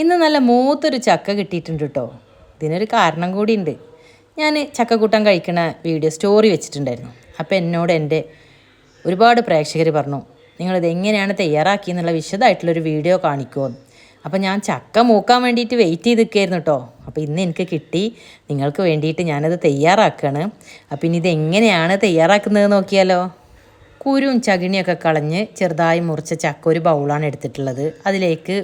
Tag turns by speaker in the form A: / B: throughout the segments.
A: ഇന്ന് നല്ല മൂത്തൊരു ചക്ക കിട്ടിയിട്ടുണ്ട് കേട്ടോ. ഇതിനൊരു കാരണം കൂടിയുണ്ട്. ഞാൻ ചക്കക്കൂട്ടം കഴിക്കണ വീഡിയോ സ്റ്റോറി വെച്ചിട്ടുണ്ടായിരുന്നു. അപ്പോൾ എന്നോട് എന്റെ ഒരുപാട് പ്രേക്ഷകർ പറഞ്ഞു നിങ്ങളിത് എങ്ങനെയാണ് തയ്യാറാക്കി എന്നുള്ള വിശദമായിട്ടുള്ളൊരു വീഡിയോ കാണിക്കുമോ അപ്പോൾ ഞാൻ ചക്ക മൂക്കാൻ വേണ്ടിയിട്ട് വെയിറ്റ് ചെയ്ത് നിൽക്കുകയായിരുന്നു കേട്ടോ. അപ്പോൾ ഇന്ന് എനിക്ക് കിട്ടി നിങ്ങൾക്ക് വേണ്ടിയിട്ട് ഞാനത് തയ്യാറാക്കുകയാണ് അപ്പോൾ ഇനി ഇത് എങ്ങനെയാണ് തയ്യാറാക്കുന്നത് നോക്കിയാലോ? കുരുവും ചകിണിയൊക്കെ കളഞ്ഞ് ചെറുതായി മുറിച്ച ചക്ക ഒരു ബൗളാണ് എടുത്തിട്ടുള്ളത്. അതിലേക്ക്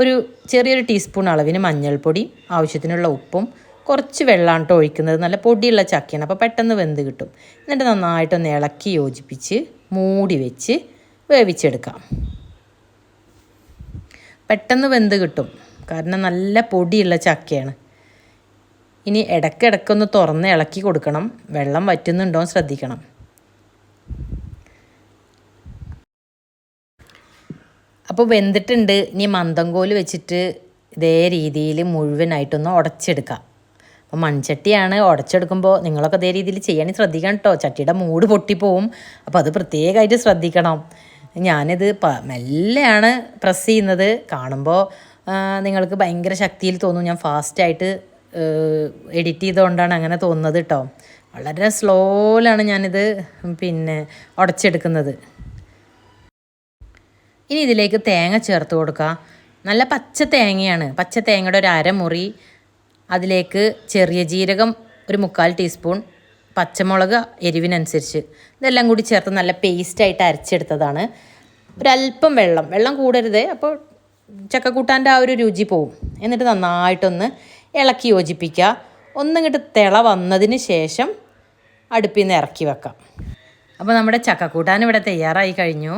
A: ഒരു ചെറിയൊരു ടീസ്പൂൺ അളവിന് മഞ്ഞൾപ്പൊടി ആവശ്യത്തിനുള്ള ഉപ്പും കുറച്ച് വെള്ളം കേട്ടോ ഒഴിക്കുന്നത്. നല്ല പൊടിയുള്ള ചക്കയാണ്. അപ്പോൾ പെട്ടെന്ന് വെന്ത് കിട്ടും. എന്നിട്ട് നന്നായിട്ടൊന്ന് ഇളക്കി യോജിപ്പിച്ച് മൂടി വെച്ച് വേവിച്ചെടുക്കാം. പെട്ടെന്ന് വെന്ത് കിട്ടും. കാരണം നല്ല പൊടിയുള്ള ചക്കയാണ്. ഇനി ഇടയ്ക്കിടയ്ക്കൊന്ന് തുറന്ന് ഇളക്കി കൊടുക്കണം. വെള്ളം വറ്റുന്നുണ്ടോ ശ്രദ്ധിക്കണം. അപ്പോൾ വെന്തിട്ടുണ്ട്. ഇനി മന്ദംകോൽ വെച്ചിട്ട് ഇതേ രീതിയിൽ മുഴുവനായിട്ടൊന്ന് ഉടച്ചെടുക്കാം. അപ്പോൾ മൺചട്ടിയാണ് ഉടച്ചെടുക്കുമ്പോൾ നിങ്ങളൊക്കെ അതേ രീതിയിൽ ചെയ്യാൻ ശ്രദ്ധിക്കണം കേട്ടോ ചട്ടിയുടെ മൂട് പൊട്ടിപ്പോവും. അപ്പോൾ അത് പ്രത്യേകമായിട്ട് ശ്രദ്ധിക്കണം. ഞാനിത് പ മെല്ലെയാണ് പ്രസ് ചെയ്യുന്നത്. കാണുമ്പോൾ നിങ്ങൾക്ക് ഭയങ്കര ശക്തിയിൽ തോന്നും. ഞാൻ ഫാസ്റ്റായിട്ട് എഡിറ്റ് ചെയ്തുകൊണ്ടാണ് അങ്ങനെ തോന്നുന്നത് കേട്ടോ വളരെ സ്ലോയിലാണ് ഞാനിത് പിന്നെ ഉടച്ചെടുക്കുന്നത്. ഇനി ഇതിലേക്ക് തേങ്ങ ചേർത്ത് കൊടുക്കുക നല്ല പച്ച തേങ്ങയാണ്. പച്ച തേങ്ങയുടെ ഒരു അരമുറി അതിലേക്ക് ചെറിയ ജീരകം ഒരു മുക്കാൽ ടീസ്പൂൺ പച്ചമുളക് എരിവിനനുസരിച്ച്. ഇതെല്ലാം കൂടി ചേർത്ത് നല്ല പേസ്റ്റായിട്ട് അരച്ചെടുത്തതാണ്. ഒരല്പം വെള്ളം വെള്ളം കൂടരുത്. അപ്പോൾ ചക്കക്കൂട്ടാന്റെ ആ ഒരു രുചി പോവും. എന്നിട്ട് നന്നായിട്ടൊന്ന് ഇളക്കി യോജിപ്പിക്കുക. ഒന്നിങ്ങോട്ട് തിള വന്നതിന് ശേഷം അടുപ്പിൽ നിന്ന് ഇറക്കി വെക്കാം. അപ്പോൾ നമ്മുടെ ചക്കക്കൂട്ടാൻ ഇവിടെ തയ്യാറായി കഴിഞ്ഞു.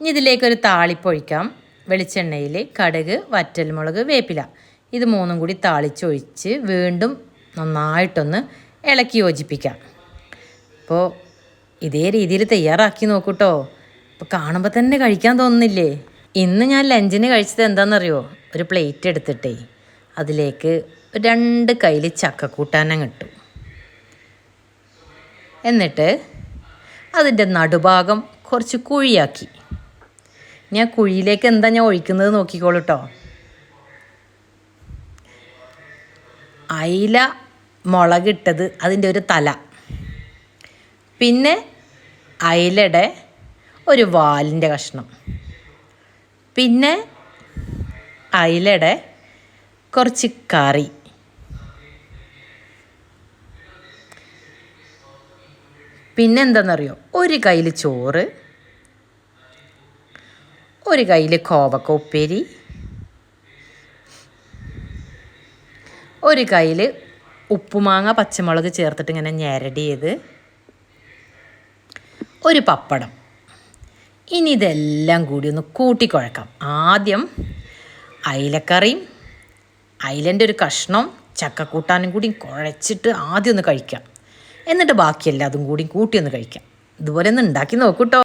A: ഇനി ഇതിലേക്കൊരു താളിപ്പൊഴിക്കാം. വെളിച്ചെണ്ണയിൽ കടുക് വറ്റൽമുളക് വേപ്പില. ഇത് മൂന്നും കൂടി താളിച്ചൊഴിച്ച് വീണ്ടും നന്നായിട്ടൊന്ന് ഇളക്കി യോജിപ്പിക്കാം. അപ്പോൾ ഇതേ രീതിയിൽ തയ്യാറാക്കി നോക്കൂട്ടോ. അപ്പോൾ കാണുമ്പോൾ തന്നെ കഴിക്കാൻ തോന്നുന്നില്ലേ? ഇന്ന് ഞാൻ ലഞ്ചിന് കഴിച്ചത് എന്താണെന്നറിയോ ഒരു പ്ലേറ്റ് എടുത്തിട്ടേ. അതിലേക്ക് രണ്ട് കയ്യിൽ ചക്കക്കൂട്ടാനം കിട്ടും എന്നിട്ട് അതിന്റെ നടുഭാഗം കുറച്ച് കുഴിയാക്കി. ഞാൻ കുഴിയിലേക്ക് എന്താ ഞാൻ ഒഴിക്കുന്നത് നോക്കിക്കോളൂ കേട്ടോ അയില മുളകിട്ടത് അതിന്റെ ഒരു തല. പിന്നെ അയിലയുടെ ഒരു വാലിന്റെ കഷ്ണം. പിന്നെ അയിലയുടെ കുറച്ച് കറി. പിന്നെന്താണെന്നറിയോ ഒരു കയ്യിൽ ചോറ് ഒരു കയ്യിൽ കോവക്ക ഉപ്പേരി. ഒരു കയ്യിൽ ഉപ്പുമാങ്ങ പച്ചമുളക് ചേർത്തിട്ട് ഇങ്ങനെ ഞെരടിയത്. ഒരു പപ്പടം. ഇനി ഇതെല്ലാം കൂടി ഒന്ന് കൂട്ടിക്കുഴക്കാം ആദ്യം അയിലക്കറിയും അയിലന്റെ ഒരു കഷ്ണം ചക്കക്കൂട്ടാനും കൂടി കുഴച്ചിട്ട് ആദ്യം ഒന്ന് കഴിക്കാം. എന്നിട്ട് ബാക്കിയെല്ലാം അതും കൂടി കൂട്ടി ഒന്ന് കഴിക്കാം. ഇതുപോലെ ഒന്ന് ഉണ്ടാക്കി നോക്കൂട്ടോ